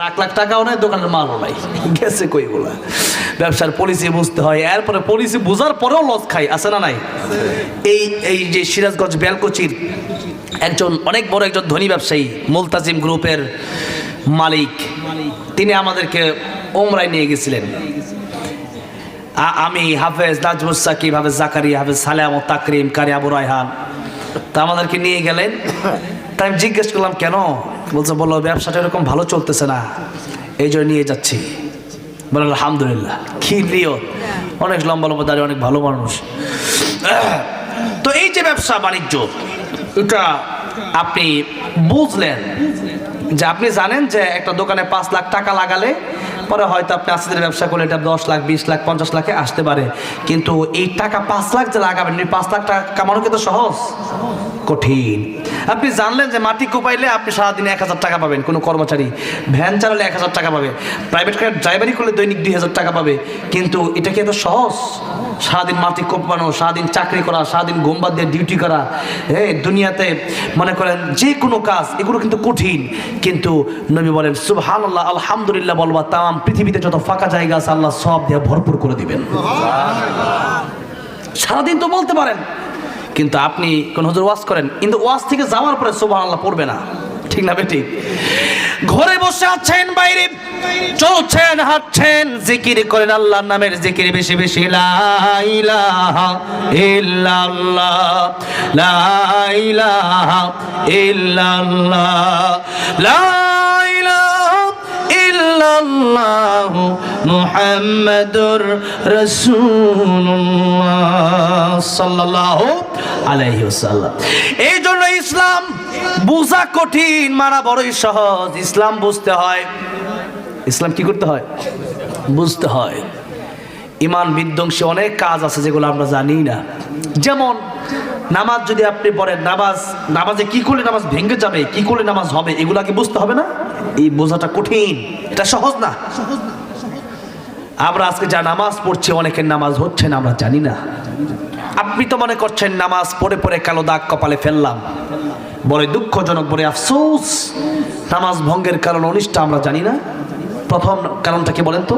লাখ লাখ টাকাও নাই দোকানের মালও নাই গেছে কইগুলা ব্যবসার পলিসি বুঝতে হয়। এরপরে পলিসি বোঝার পরেও লস খাই আছে না নাই? এই এই যে সিরাজগঞ্জ বেলকুচির একজন, অনেক বড় একজন ধনী ব্যবসায়ী, মুলতাজিম গ্রুপের মালিক, তিনি আমাদেরকে ওমরায় নিয়ে গেছিলেন। আমি হাফেজ নাজমুস সাকিব, হাফেজ জাকারিয়া হাফেজ সালেম তাকরিম, কারি আবু রায়হান। তা আমাদেরকে নিয়ে গেলেন। তাই আমি জিজ্ঞেস করলাম, কেন? বলছে বলল ব্যবসাটা এরকম ভালো চলতেছে না। এই জন্য নিয়ে যাচ্ছি। বলে আলহামদুলিল্লাহ কি নিয়ত? অনেক লম্বা লম্বা দাঁড়িয়ে অনেক ভালো মানুষ। তো এই যে ব্যবসা বাণিজ্য এটা আপনি বুঝলেন যে আপনি জানেন যে একটা দোকানে পাঁচ লাখ টাকা লাগালে পরে হয়তো আপনি আস্তে ব্যবসা করলে এটা দশ লাখ বিশ লাখ পঞ্চাশ লাখে আসতে পারে। কিন্তু এই টাকা পাঁচ লাখ যে লাগাবেন পাঁচ লাখ টাকা কামানো কিন্তু সহজ? কঠিন। আপনি জানলেন যে মাটি কোপাইলে আপনি সারাদিনে এক হাজার টাকা পাবেন কোনো কর্মচারী। ভ্যান চালালে এক হাজার টাকা পাবে প্রাইভেট কার ড্রাইভারি করলে দৈনিক দুই হাজার টাকা পাবে। কিন্তু এটা কি এত সহজ? সারাদিন মাটি কোপানো সারাদিন চাকরি করা সারাদিন গোমবাদ দিয়ে ডিউটি করা হ্যাঁ দুনিয়াতে মনে করেন যে কোনো কাজ এগুলো কিন্তু কঠিন। কিন্তু নবী বলেন সুবহান আল্লাহ আলহামদুলিল্লাহ বলবা তাম পৃথিবীতে যত ফাঁকা জায়গা আছে আল্লাহ সব দিয়ে ভরপুর করে দিবেন। সারাদিন তো বলতে পারেন কিন্তু আপনি কোন হুজুর ওয়াজ করেন কিন্তু ওয়াজ থেকে যাওয়ার পরে সুবহান আল্লাহ পড়বে না। ঠিক না বেটি? ঘরে বসে আছেন, বাইরে চলছেন, হাঁটছেন, জিকির করেন আল্লাহর নামের জিকির বেশি বেশি, লা ইলাহা ইল্লাল্লাহ, লা ইলাহা ইল্লাল্লাহ, লা ইল্লাল্লাহ মুহাম্মাদুর রাসূলুল্লাহ সাল্লাল্লাহু আলাইহি ওয়াসাল্লাম। এই জন্য ইসলাম বোঝা কঠিন মানা বড়ই সহজ। ইসলাম বুঝতে হয়। ইসলাম কি করতে হয়? বুঝতে হয়। ইমান বিধ্বংসী অনেক কাজ আছে যেগুলো আমরা জানি না। যেমন, নামাজ যদি আপনি পড়েন, নামাজ, নামাজে কি করলে নামাজ ভেঙে যাবে, কি করলে নামাজ হবে, এগুলা কি বুঝতে হবে না? এই বোঝাটা কঠিন। এটা সহজ না। আমরা আজকে যা নামাজ পড়ছি, অনেকের নামাজ হচ্ছে না, আমরা জানি না। আপনি তো মনে করছেন নামাজ পড়ে পড়ে কালো দাগ কপালে ফেললাম। বলে দুঃখজনক বড় আফসোস। নামাজ ভঙ্গের কারণ অনিষ্ট, আমরা জানি না। প্রথম কারণটা কি বলেন তো?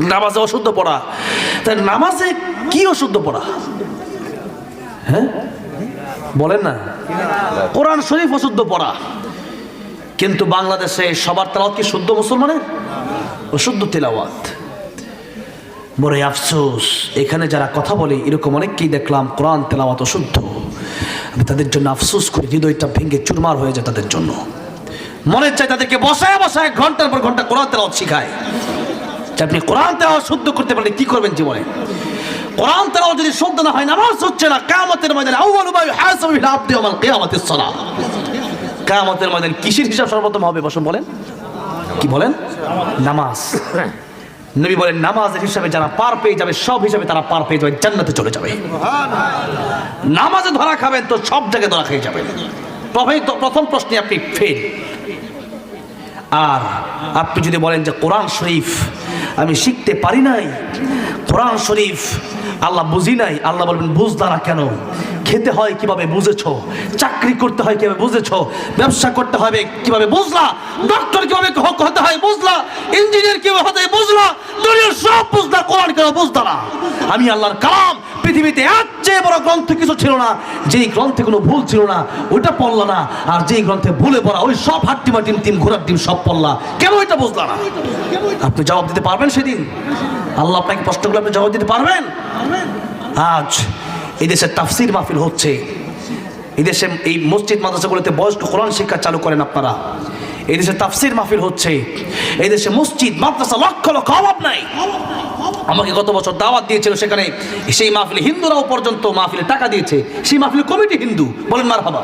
নামাজে অশুদ্ধ পড়া। তাই নামাজে কি অশুদ্ধ পড়া? হ্যাঁ? বলেন না? কোরআন শরীফ অশুদ্ধ পড়া। কিন্তু বাংলাদেশে সবার তেলাওয়াত কি শুদ্ধ মুসলমানের? অশুদ্ধ তেলাওয়াত। বড় আফসোস, এখানে যারা কথা বলে এরকম অনেককেই দেখলাম কোরআন তেলাওয়াত অশুদ্ধ। আমি তাদের জন্য আফসোস করি, হৃদয়টা ভেঙে চুরমার হয়ে যায় তাদের জন্য। মনে চাই তাদেরকে বসায় বসায় ঘণ্টার পর ঘণ্টা কোরআন তেলাওয়াত শিখায়। আপনি কোরআন তেলাওয়াত শুদ্ধ করতে পারলে কি করবেন জীবনে? কোরআন তেলাওয়াত যদি শুদ্ধ না হয়, নামাজ হচ্ছে না। কিয়ামতের ময়দানে আউয়ালু মা ইউহাসাবু বিল আবদি ইয়াওমাল কিয়ামাতিস সালাহ। কিয়ামতের ময়দানে কিসের হিসাব সর্বপ্রথম হবে? বসুন, বলেন। কি বলেন? নামাজ। নবী বলেন, নামাজের হিসাবে যারা পার পেয়ে যাবে, সব হিসাবে তারা পার পেয়ে যাবে, জান্নাতে চলে যাবে। নামাজে ধরা খাবেন তো সব জায়গায় ধরা খেয়ে যাবেন। প্রথমেই তো প্রথম প্রশ্নে আপনি ফেল আর আপনি যদি বলেন যে কোরআন শরীফ আমি শিখতে পারি নাই। কোরআন শরীফ আল্লাহ বুঝি নাই। আল্লাহ বলবেন বুঝ দ্বারা কেন? খেতে হয় কীভাবে বুঝেছ? চাকরি করতে হয় কীভাবে বুঝেছ? ব্যবসা করতে হবে কীভাবে বুঝলা? ডক্টর কীভাবে হ- হতে হয় বুঝলা? ইঞ্জিনিয়ার কীভাবে হতে হয় বুঝলা? দুনিয়ার সব বুঝলা, কোরআন কেন বুঝলা না? আমি আল্লাহর কালাম, পৃথিবীতে এর চেয়ে বড় গ্রন্থ কিছু ছিল না, যেই গ্রন্থে কোনো ভুল ছিল না, ওইটা পড়লা না, আর যেই গ্রন্থে ভুলে পড়া, ওই সব হাট্টিমা টিম টিম ঘোরার টিম সব পড়লা। কেন এটা বুঝলা না? আপনি জবাব দিতে পারবেন সেদিন? আল্লাহ আপনাকে প্রশ্নগুলো আপনি জবাব দিতে পারবেন? আজ এই দেশে তাফসির মাহফিল হচ্ছে। এদেশে দেশে এই মসজিদ মাদ্রাসাগুলোতে বয়স্ক কোরআন শিক্ষা চালু করেন আপনারা। এই দেশে তাফসির মাহফিল হচ্ছে। এই দেশে মসজিদ, মাদ্রাসা লক্ষ লক্ষ অভাব নাই। আমাকে গত বছর দাওয়াত দিয়েছিল সেখানে সেই মাহফিলে হিন্দুরাও পর্যন্ত মাহফিলে টাকা দিয়েছে। সেই মাহফিলে কমিটি হিন্দু। বলেন মার হাবা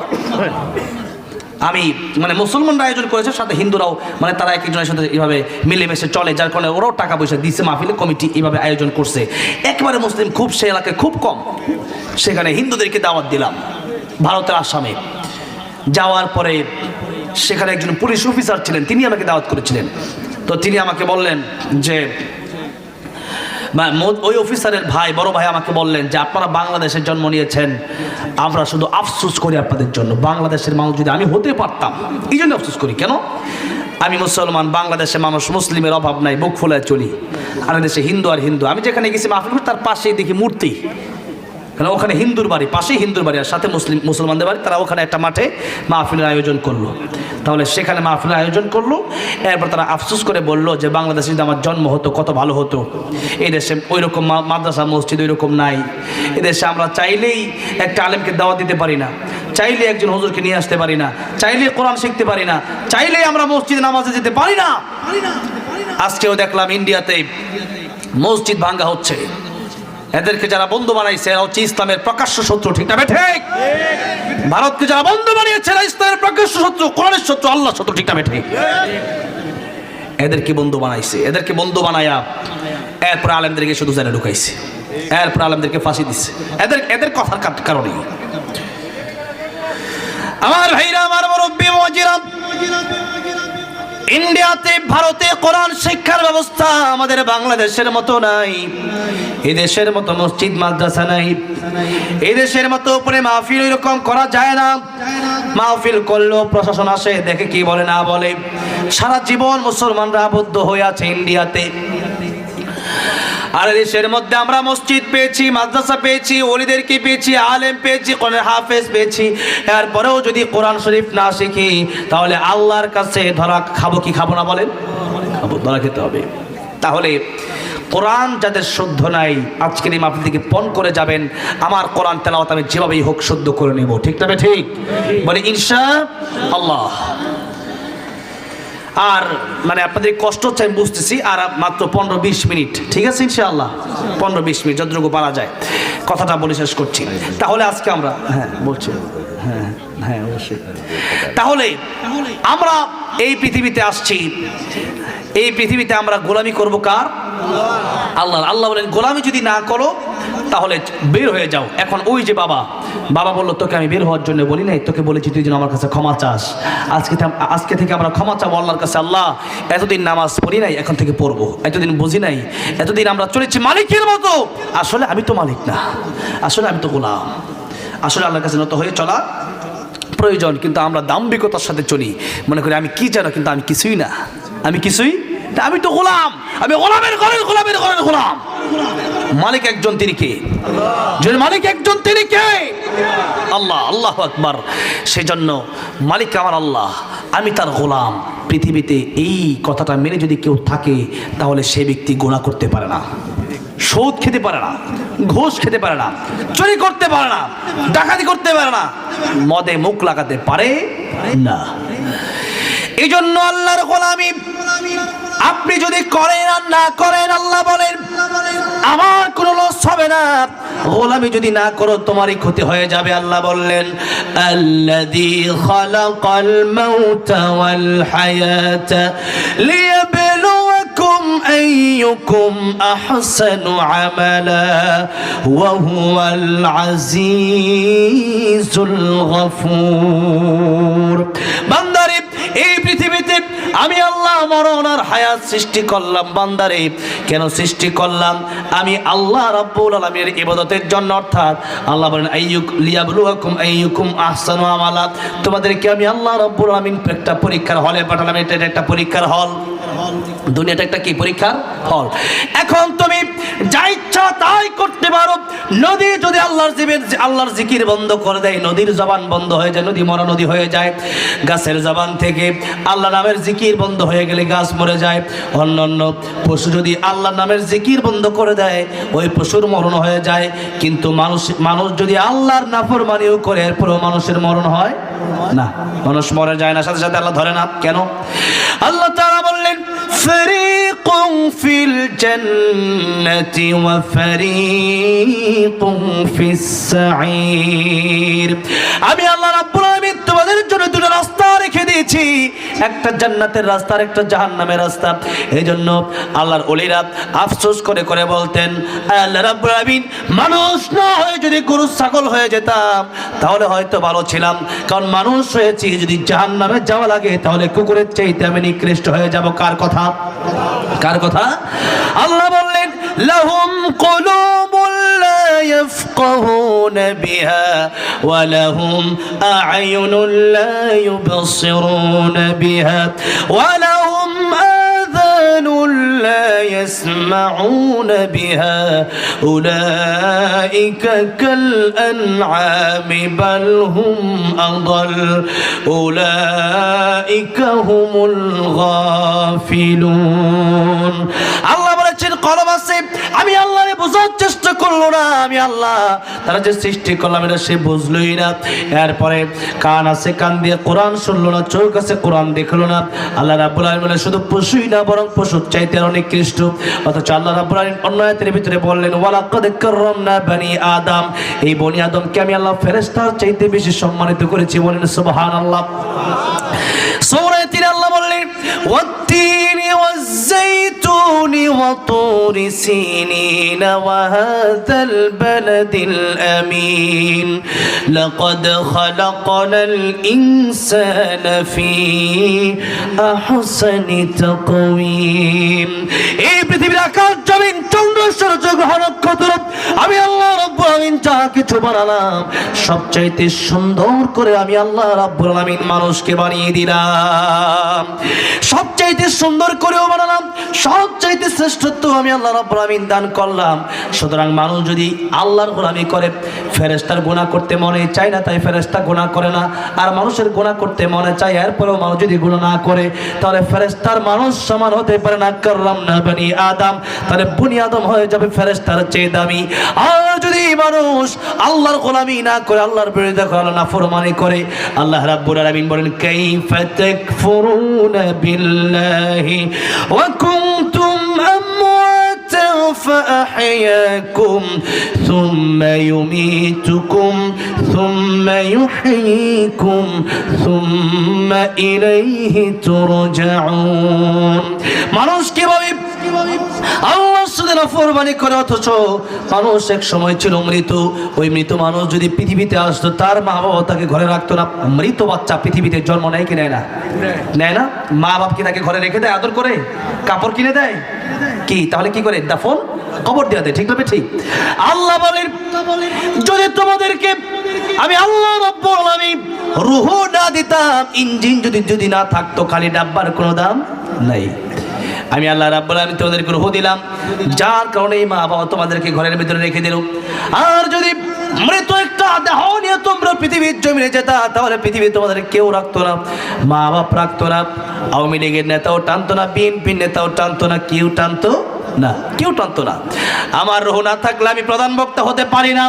আমি মানে মুসলমানরা আয়োজন করেছে, সাথে হিন্দুরাও মানে তারা এক একজনের সাথে এইভাবে মিলেমিশে চলে, যার কারণে ওরাও টাকা পয়সা দিচ্ছে মাহফিলে কমিটি এইভাবে আয়োজন করছে। একেবারে মুসলিম খুব, সে এলাকায় খুব কম। সেখানে হিন্দুদেরকে দাওয়াত দিলাম, ভারতের আসামে। যাওয়ার পরে সেখানে একজন পুলিশ অফিসার ছিলেন, তিনি আমাকে দাওয়াত করেছিলেন। তো তিনি আমাকে বললেন যে ওই অফিসারের ভাই, বড় ভাই আমাকে বললেন যে, আপনারা বাংলাদেশের জন্ম নিয়েছেন, আমরা শুধু আফসোস করি আপনাদের জন্য। বাংলাদেশের মানুষ যদি আমি হতে পারতাম, এই জন্য আফসোস করি। কেন? আমি মুসলমান বাংলাদেশে মানুষ, মুসলিমের অভাব নাই, বুক ফুলায় চলি। আর দেশে হিন্দু আর হিন্দু। আমি যেখানে গেছি, মাহফিল তার পাশেই দেখি মূর্তি। কারণ ওখানে হিন্দুর বাড়ি, পাশেই হিন্দুর বাড়ি আর সাথে মুসলিম, মুসলমানদের বাড়ি, তারা ওখানে একটা মাঠে মাহফিলের আয়োজন করল। তাহলে সেখানে মাহফিলের আয়োজন করল, এরপর তারা আফসোস করে বলল যে বাংলাদেশে যদি আমার জন্ম হতো, কত ভালো হতো। এই দেশে ওই রকম মাদ্রাসা, মসজিদ ওই রকম নাই এদেশে আমরা চাইলেই একটা আলেমকে দাওয়াত দিতে পারি না। চাইলে একজন হুজুরকে নিয়ে আসতে পারি না। চাইলে কোরআন শিখতে পারি না। চাইলে আমরা মসজিদে নামাজে যেতে পারি না। আজকেও দেখলাম ইন্ডিয়াতে মসজিদ ভাঙ্গা হচ্ছে। এদেরকে যারা বন্ধু বানাইছে এরা হচ্ছে ইসলামের প্রকাশ্য শত্রু ঠিক না ঠিক। ভারতকে যারা বন্ধু বানিয়েছে এরা ইসলামের প্রকাশ্য শত্রু কোরআনের শত্রু আল্লাহ শত্রু ঠিক না ঠিক। এদেরকে বন্ধু বানাইছে? এদেরকে বন্ধু বানায়া এরপর আলেমদেরকে শুধু জেলে ঢুকাইছে? এরপর আলেমদেরকে ফাঁসি দিচ্ছে এদের এদের কথার কা- কারণেই আমার ভাইরা আমার মুরব্বী মজিরা ইন্ডিয়াতে, ভারতে কোরআন শিক্ষার ব্যবস্থা আমাদের বাংলাদেশের মতো নাই। এদেশের দেশের মতো মসজিদ, মাদ্রাসা নাই। এদেশের দেশের মতো উপরে মাহফিল এরকম করা যায় না। মাহফিল করলেও প্রশাসন আসে, দেখে কি বলে, না বলে। সারা জীবন মুসলমানরা আবদ্ধ হয়ে আছে ইন্ডিয়াতে। আর দেশের মধ্যে আমরা মসজিদ পেয়েছি, মাদ্রাসা পেয়েছি, ওলিদেরকে পেয়েছি, আলেম পেয়েছি কোরআন হাফেজ পেয়েছি। এরপরেও যদি কোরআন শরীফ না শিখি, তাহলে আল্লাহর কাছে ধরা খাব কি খাব না বলেন? খাব, ধরা খেতে হবে। তাহলে কোরআন যাদের শুদ্ধ নাই, আজকের এই মাহফিল থেকে পণ করে যাবেন। আমার কোরআন তেলাওয়াত আমি যেভাবেই হোক শুদ্ধ করে নেব। ঠিক তবে ঠিক? বলে, ইনশা আল্লাহ। আর মানে আপনাদের কষ্ট হচ্ছে, আমি বুঝতেছি, আর মাত্র পনেরো বিশ মিনিট। ঠিক আছে, ইনশাআল্লাহ? পনেরো বিশ মিনিট, যতটুকু পারা যায়। কথাটা বলে শেষ করছি। তাহলে আজকে আমরা হ্যাঁ বলছি। হ্যাঁ হ্যাঁ অবশ্যই। তাহলে, আমরা এই পৃথিবীতে আসছি। এই পৃথিবীতে আমরা গোলামি করব কার? আল্লাহ আল্লাহ বলেন, গোলামি যদি না করো তাহলে বের হয়ে যাও। এখন ওই যে বাবা বাবা বলল, তোকে আমি বের হওয়ার জন্য বলি নাই, তোকে বলেছি তুই যেন আমার কাছে ক্ষমা চাস। আজকে আজকে থেকে আমরা ক্ষমা চাবো আল্লাহর কাছে। আল্লাহ, এতদিন নামাজ পড়ি নাই, এখন থেকে পড়ব। এতদিন বুঝি নাই, এতদিন আমরা চলেছি মালিকের মতো। আসলে আমি তো মালিক না। আসলে আমি তো গোলাম। আসলে আল্লাহর কাছে নত হয়ে চলা প্রয়োজন, কিন্তু আমরা দাম্ভিকতার সাথে চলি। মনে করি আমি কি জানো, কিন্তু আমি কিছুই না। আমি কিছুই আমি তো গোলাম। আমি গোলামের গোলামের ঘরের গোলাম। মালিক একজন তিনি কে? মালিক একজন তিনি কে? আল্লাহ আল্লাহ আকবার। সেজন্য মালিক আমার আল্লাহ, আমি তার গোলাম। পৃথিবীতে এই কথাটা মেনে যদি কেউ থাকে, তাহলে সে ব্যক্তি গোনা করতে পারে না। সুদ খেতে পারে না, ঘুষ খেতে পারে না, চুরি করতে পারে না, ডাকাতি করতে পারে না, মদে মুখ লাগাতে পারে না। এই জন্য আল্লাহর গোলামি আপনি যদি করেন আর না করেন, আল্লাহ বলেন, আমার কোনো লস হবে না। গোলামি যদি না করো, তোমারই ক্ষতি হয়ে যাবে, আল্লাহ বললেন, আল্লাযী খালাকাল মাউতা ওয়াল হায়াতা লিয়াবলুয়াকুম আইয়ুকুম আমালা বান্দারে এই পৃথিবীতে আমি আল্লাহ মরণ আর হায়াত সৃষ্টি করলাম, বান্দারে। কেন সৃষ্টি করলাম? আমি আল্লাহ রাব্বুল আলামিনের ইবাদতের জন্য, অর্থাৎ আল্লাহ বলেন, আইয়ুক লিয়াবলুয়াকুম আইয়ুকুম আহসানু আমালা। তোমাদেরকে আমি আল্লাহ রাব্বুল আলামিন একটা পরীক্ষার হলে পাঠালাম। এটা একটা পরীক্ষার হল। দুনিয়াটা একটা কি? পরীক্ষার হল। এখন তুমি যা ইচ্ছা তাই করতে পারো। নদী যদি আল্লাহর জীবের আল্লাহর জিকির বন্ধ করে দেয়, নদীর জবান বন্ধ হয়ে যায়, নদী মরা নদী হয়ে যায়। গাছের জবান থেকে আল্লাহ নামের জিকির বন্ধ হয়ে গেলে গাছ মরে যায়। অন্য অন্য পশু যদি আল্লাহ নামের জিকির বন্ধ করে দেয়, ওই পশুর মরণ হয়ে যায়। কিন্তু মানুষ মানুষ যদি আল্লাহর নাফরমানিও করে, এরপরেও মানুষের মরণ হয় না। মানুষ মরে যায় না, সাথে সাথে আল্লাহ ধরে না। কেন? আল্লাহ বললেন فريق في الجنة وفريق في السعير আমি আল্লাহ রাব্বুল আলামিন তোমাদের জন্য দুটো রাস্তা রেখে দিয়েছি একটা জান্নাতের রাস্তা আর একটা জাহান্নামের রাস্তা। এই জন্য আল্লাহর অলিরা আফসোস করে করে বলতেন আল্লাহ রাব্বুল আমিন মানুষ না হয়ে যদি গরু, ছাগল হয়ে যেতাম, তাহলে হয়তো ভালো ছিলাম। কারণ মানুষ হয়েছি, যদি জাহান্নামে যাওয়া লাগে, তাহলে কুকুরের চাইতে আমি নিকৃষ্ট হয়ে যাব। কার কথা? কার কথা? আল্লাহ বললেন, লাহুম কলু لا يفقهون بها ولهم أعين لا يبصرون بها ولهم آذان لا يسمعون بها أولئك كالأنعام بل هم أضل أولئك هم الغافلون আল্লাহ বলেছেন কলম আছে আমি আল্লাহরে বোঝার চেষ্টা করল না আমি আল্লাহ। তারা যে সৃষ্টি করলাম, এটা সে বুঝলোই না। এরপরে কান আছে, কান দিয়ে কোরআন শুনলো না, চোখ আছে, কোরআন দেখল না। আল্লাহ রাবুল আলমিন শুধু পশুই না, বরং পশুর চাইতে অনেক কৃষ্ট। অথচ আল্লাহ রাবুল আলম অন্য আয়তের ভিতরে বললেন, ওয়ালাকদ বানি আদম। এই বনি আদমকে আমি আল্লাহ ফেরেস্তার চাইতে বেশি সম্মানিত করেছি, বলেন সুবহানাল্লাহ। আল্লাহ বললেন, ওয়াত্তিনি ওয়াজ-জাইতুনি وهذا البلد الأمين لقد خلقنا الإنسان في أحسن تقويم এই পৃথিবীর আকাশ জমিন চন্দ্র সূর্য গ্রহ নক্ষত্র আমি আল্লাহ রব্বুল আমিন যা কিছু বানালাম সবচাইতে সুন্দর করে আমি আল্লাহ রাব্বুল আমিন মানুষকে বানিয়ে দিলাম সবচাইতে সুন্দর করেও বানালাম সবচাইতে শ্রেষ্ঠত্ব আমি আল্লাহ রাব্বুল আমিন দান করলাম সুতরাং মানুষ যদি আল্লাহর গোলামি করে, ফেরেশতার গুনাহ করতে মনে চায় না, তাই ফেরেশতা গুনাহ করে না। আর মানুষের গুনাহ করতে মনে চায়, এরপরেও মানুষ যদি গুনাহ না করে, তাহলে ফেরেশতার মানুষ সমান হতে পারে না। করলাম না বনি আদম। তাহলে বনি আদম হয়ে যাবে ফেরেশতার চেয়ে দামি। আর যদি মানুষ আল্লাহর গোলামি না করে, আল্লাহর বিরোধিতা করে আল্লাহ নাফরমানি করে, আল্লাহ রাব্বুল আলামিন বলেন কাইফা তাকফুরুনা বিল্লাহি ওয়া কুনতুম فأحياكم ثم يميتكم ثم يحييكم ثم إليه ترجعون মানুষ কিভাবে সাথে নাফরমানি করে অথচ মানুষ এক সময় ছিল মৃত। ওই মৃত মানুষ যদি পৃথিবীতে আসতো, তার মা বাবা তাকে ঘরে রাখতো না। মৃত বাচ্চা পৃথিবীতে জন্ম নেয় কি নেয় না? নেয় না? মা বাপ কি তাকে ঘরে রেখে দেয়, আদর করে? কাপড় কিনে দেয়? কি? তাহলে কি করে? দাফন কবর দেওয়া দেয়, ঠিক না ঠিক আল্লাহ বলেন, যদি তোমাদেরকে আমি আল্লাহ রব্বুল আলামিন রুহ না দিতাম, ইঞ্জিন যদি যদি না থাকতো, খালি ডাব্বার কোনো দাম নাই। আমি আল্লাহ রাব্বুল আমি তোমাদেরকে রুহ দিলাম। যার কারণে এই মা বাবা তোমাদেরকে ঘরের ভিতরে রেখে দিল। আর যদি মৃত একটা দেহ নিয়ে তোমরা পৃথিবীর জমিনে যেতা, তাহলে পৃথিবী তোমাদের কেউ রাখতো না। মা বাপ রাখতো না। আওয়ামী লীগের নেতাও টানতো না, বিএনপির নেতাও টানতো না, কেউ টানতো না, কেউ টানতো না। আমার রোহ না থাকলে আমি প্রধান বক্তা হতে পারি না।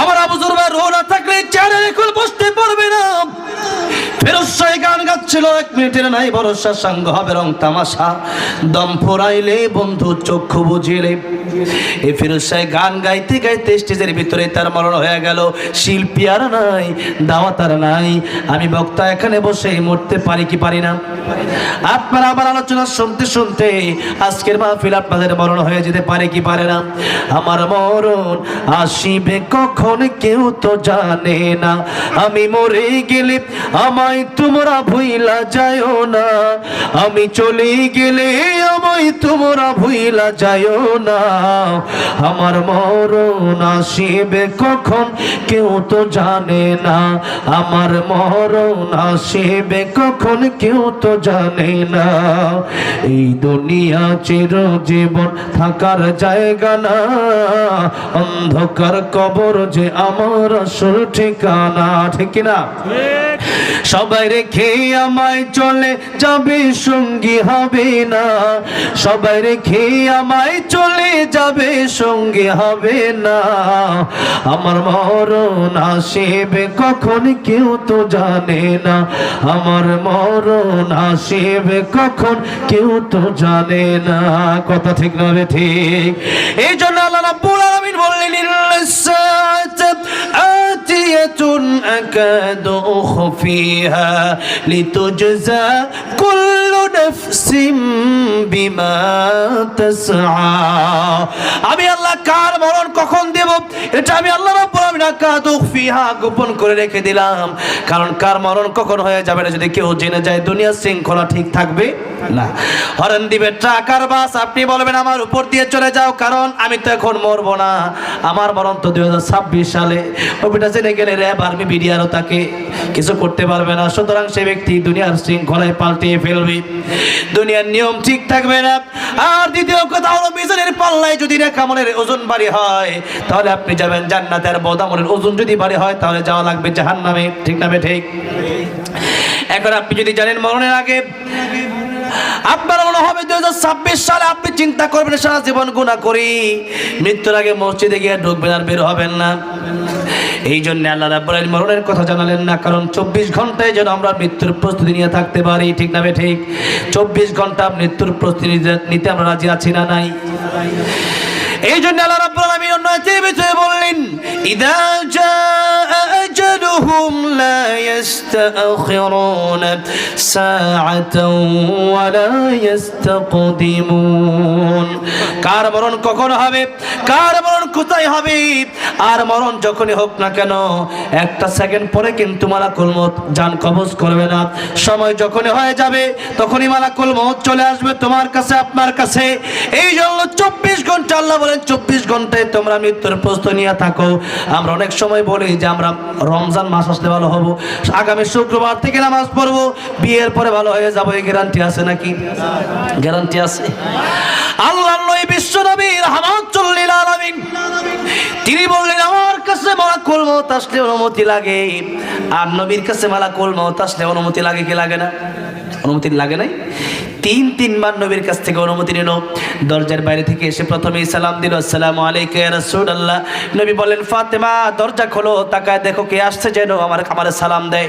আমার আবুজুর ভাই রোহ না থাকলে বসতে পারবে না। গান গাচ্ছিল, এক মিনিটের নাই ভরসা, সাঙ্গ হবে রং তামাশা। দম ফোরাইলে, বন্ধু চক্ষু বুঝিলে। গান গাইতে গাইতে স্টেজের ভিতরে তার মরণ হয়ে গেল। শিল্পী আর নাই, দাওয়াত আর নাই। আমি বক্তা এখানে বসে মরতে পারি কি পারি না? আপনারা আমার আলোচনা শুনতে শুনতে আজকের মাহফিল আপনাদের মরণ হয়ে যেতে পারে কি পারে না? আমার মরণ আসিবে কখন কেউ তো জানে না। আমি মরে গেলে আমায় তোমরা ভুইলা যায়ও না। আমি চলে গেলে আমায় তোমরা ভুইলা যায়ও না। আমার মরণ আসিবে কখন কেউ তো জানে না। আমার মরণ আসিবে কখন কেউ তো জানে না। এই দুনিয়া চির জীবন থাকার জায়গা না। অন্ধকার কবর যে আমার আসল ঠিকানা ঠিক না সবাই রেখে আমায় চলে যাবে, সঙ্গী হবে না। সবাই রেখে আমায় চলে যাবে, সঙ্গী হবে না। আমার মরণ আসিবে কখন কেউ তো জানে না। আমার মরণ আসিবে কখন কেউ তো জানে না। কথা ঠিক না রে ঠিক? এই জন্য আল্লাহ আকাদু উখফিহা لتجزى كل نفس بما تسعى. আমি আল্লাহ কার মরণ কখন দেব? এটা আমি আল্লাহ আমি নাকাতুখ ফিহা গোপন করে রেখে দিলাম। কারণ কার মরণ কখন হয়ে যাবে না যদি কেউ জেনে যায় দুনিয়ার শৃঙ্খলা ঠিক থাকবে না। হরেন দিবে ট্রাক বাস, আপনি বলবেন আমার উপর দিয়ে চলে যাও, কারণ আমি তো এখন মরবো না। আমার মরণ তো দুই হাজার ছাব্বিশ সালে। ওইটা জেনে গেলে র্যাব আর্মি বিডিআরও তাকে কিছু করতে পারবে না। সুতরাং সে ব্যক্তি দুনিয়ার শৃঙ্খলায় পাল্টিয়ে ফেলবে। দুনিয়ার নিয়ম ঠিক থাকবে না। আর দ্বিতীয় কথা হলো মিজানের পাল্লায় যদি রেখামলের ওজন বাড়ি হয়, তাহলে আপনি যাবেন জান্নাতের আর বদামলের ওজন যদি বাড়ি হয়, তাহলে যাওয়া লাগবে জাহান্নামে। ঠিক না বে ঠিক? এখন আপনি যদি জানেন মরণের আগে, আপনার মনে হবে দুই হাজার ছাব্বিশ সালে আপনি চিন্তা করবেন, সারা জীবন গুণা করি। মৃত্যুর আগে মসজিদে গিয়ে ঢুকবেন আর বের হবেন না। এই জন্য আল্লাহ রাব্বুল মরণের কথা জানালেন না, কারণ চব্বিশ ঘন্টায় যেন আমরা মৃত্যুর প্রস্তুতি নিয়ে থাকতে পারি। ঠিক না ঠিক? চব্বিশ ঘণ্টা মৃত্যুর প্রস্তুতি নিতে- আমরা রাজি আছি না নাই? এই জন্য আল্লাহ রাব্বুল إذا جاء أجلهم لا يستطيعون সাআতাও ওয়া লা ইস্তাকদিমুন কার মরণ কখন হবে? কার মরণ কোথায় হবে? আর মরণ যখনই হোক না কেন, একটা সেকেন্ড পরে কিন্তু মালাকুল মউত জান কবজ করবে না। সময় যখনই হয়ে যাবে, তখনই মালাকুল মউত চলে আসবে তোমার কাছে, আপনার কাছে। এই জন্য চব্বিশ ঘণ্টা, আল্লাহ বলেন, চব্বিশ ঘন্টায় তোমরা মৃত্যুর প্রস্তুতি নিয়ে থাকো। আমরা অনেক সময় বলি যে আমরা রমজান মাস আসলে ভালো হব, আগামী শুক্রবার থেকে নামাজ পড়ব। বিয়ের পরে ভালো হয়ে যাব, এই গ্যারান্টি আছে নাকি? গ্যারান্টি আছে। আল্লাহ নবী বিশ্ব নবী, রহমাতুল্লিল আলামিন। তিনি বললেন, আমার কাছে মালাকুল মউত আসলে অনুমতি লাগে। আর নবীর কাছে মালাকুল মউত আসলে অনুমতি লাগে কি লাগে না? অনুমতি লাগে নাই? তিন, তিনবার নবীর কাছ থেকে অনুমতি নিল। দরজার বাইরে থেকে এসে প্রথমেই সালাম দিল, আসসালামু আলাইকুম ইয়া রাসূলুল্লাহ। নবী বলেন ফাতেমা, দরজা খোলো, তাকায় দেখো কে আসছে যেন আমার আমার সালাম দেয়।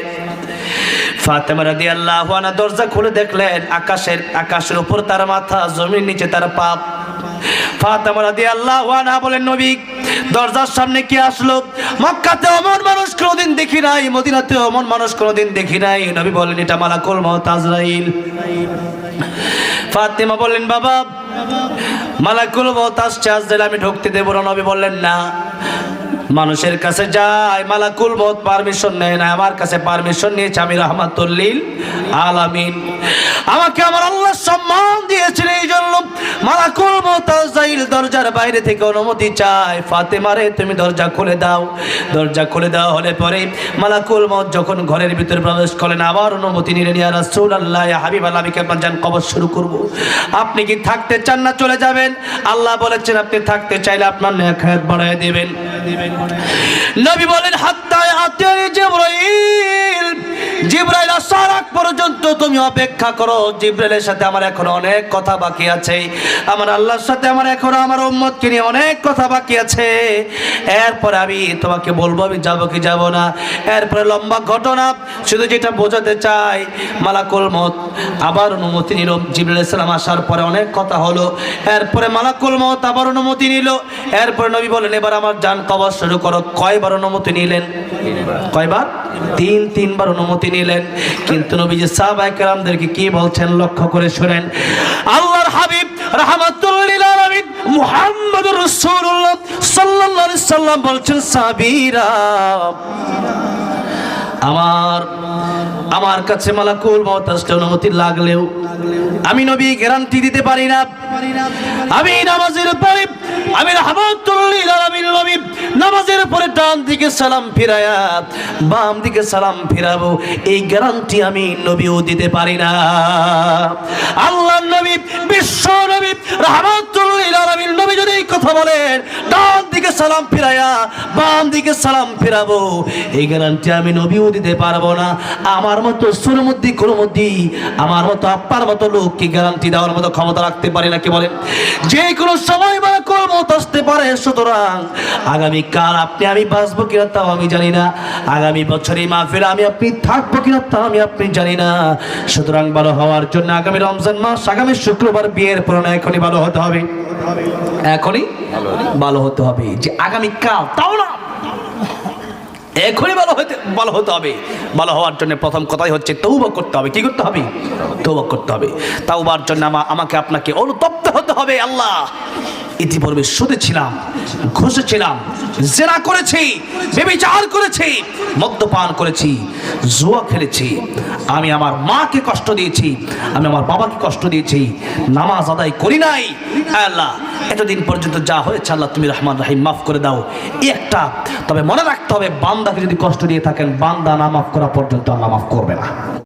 আনহা দরজা খুলে দেখলেন, আকাশের আকাশের উপর তার মাথা, জমির নিচে তার পাপ ফাতেমা রাদিয়াল্লাহু আনহা বলেন নবী দরজার সামনে কি আসলো? মক্কাতে অমন মানুষ কোনোদিন দেখি নাই মদিনাতে অমন মানুষ কোনোদিন দেখি নাই। নবী বলেন এটা মালাকুল মউত আজরাইল। ফাতেমা বললেন, বাবা, মালাকুল মউত আসছে, আজরাইল আমি ঢুকতে দেবো না। নবী বললেন, না। মানুষের কাছে যায়, মালাকুল মত পারমিশন নেয় না, আমার কাছে পারমিশন নিয়েছে আমি রহমাতুল্লিল আলামিন। আমাকে আমার আল্লাহ সম্মান দিয়েছেন এই জন্য মালাকুল মত আজরাইল দরজার বাইরে থেকে অনুমতি চায় ফাতেমারে তুমি দরজা খুলে দাও। দরজা খুলে দেওয়া হলে পরে মালাকুল মত যখন ঘরের ভিতরে প্রবেশ করেন আবার অনুমতি নিলেন, ইয়া রাসূলুল্লাহ, ইয়া হাবিব আল্লাহ যান কবর শুরু করব? আপনি কি থাকতে চান না চলে যাবেন? আল্লাহ বলেছেন, আপনি থাকতে চাইলে আপনার হায়াত বাড়ায় দিবেন। নবী বলেন হাত্তায় আতিয়ানি জিবরাইল। জিবরাইল আসার আগ পর্যন্ত তুমি অপেক্ষা করো। জিবরাইলের সাথে আমার এখনও অনেক কথা বাকি আছে। আমার আল্লাহর সাথে আমার এখনও আমার উম্মতকে নিয়ে অনেক কথা বাকি আছে। এরপরে আমি তোমাকে বলব, আমি যাব কি যাব না। এরপরে লম্বা ঘটনা, শুধু যেটা বোঝাতে চাই, মালাকুল মত আবার অনুমতি নিল। জিবরাইল সালাম আসার পরে অনেক কথা হলো। এরপরে মালাকুল মত আবার অনুমতি নিল। এরপরে নবী বলেন, এবার আমার যান কবর শুরু করো। কয়বার অনুমতি নিলেন? কয়বার? তিন, তিনবার অনুমতি নিলেন। কিন্তু নবীজি সাহাবায়ে কেরামদেরকে কি বলছেন লক্ষ্য করে শুনেন। আল্লাহর হাবিব রাহমাতুল্লিল আলামিন মুহাম্মদুর রাসূলুল্লাহ সাল্লাল্লাহু সাল্লাম বলছেন, সাবিরা, আমার আমার কাছে মালাকুল মত অনুমতি লাগলেও আমি নবী গ্যারান্টি দিতে পারি না। আমি নামাজের পরে, আমি নামাজের পরে ডান দিকে সালাম ফিরায়া, বাম দিকে সালাম ফিরাবো, এই গ্যারান্টি আমি নবীও দিতে পারি না। আল্লাহ নবী, বিশ্ব নবী নবী যদি কথা বলেন, ডান দিকে সালাম ফিরায়া, বাম দিকে সালাম ফিরাবো, এই গ্যারান্টি আমি নবীও দিতে পারব না। আমার মতো সুরমুদ্দি, কুরমুদ্দি, আমার মতো আপ্পার মতো লোক কি গ্যারান্টি দেওয়ার মতো ক্ষমতা রাখতে পারি না কি বলেন যে কোনো সময় বা কর্মত আসতে পারে, সুতরাং আগামী কাল আপনি আমি বাঁচবো কিনা তাও আমি জানি না। আগামী বছর এই মাহফিলে আমি আপনি থাকব কিনা তাও আমি আপনি জানি না। সুতরাং ভালো হওয়ার জন্য আগামী রমজান মাস, আগামী শুক্রবার বিয়ের পড়ানো এখনই ভালো হতে হবে। এখনই ভালো হতে হবে। যে আগামী কাল, তাও না। এখনই ভালো হতে ভালো হতে হবে। ভালো হওয়ার জন্য প্রথম কথাই হচ্ছে তৌবা করতে হবে। কি করতে হবে? তৌবা করতে হবে। তাওবার জন্য আমা- আমাকে আপনাকে অনুতপ্ত হতে হবে, আল্লাহ। ইতিপূর্বে সুদে ছিলাম জেনা করেছি, বেবিচার করেছি, মদ্যপান করেছি, জুয়া খেলেছি, আমি আমার মাকে কষ্ট দিয়েছি, আমি আমার বাবাকে কষ্ট দিয়েছি, নামাজ আদায় করি নাই। আল্লাহ, এতদিন পর্যন্ত যা হয়েছে, আল্লাহ তুমি রহমান রাহিম মাফ করে দাও। একটা, তবে মনে রাখতে হবে, বান্দাকে যদি কষ্ট দিয়ে থাকেন, বান্দা না মাফ করা পর্যন্ত আল্লাহ মাফ করবে না।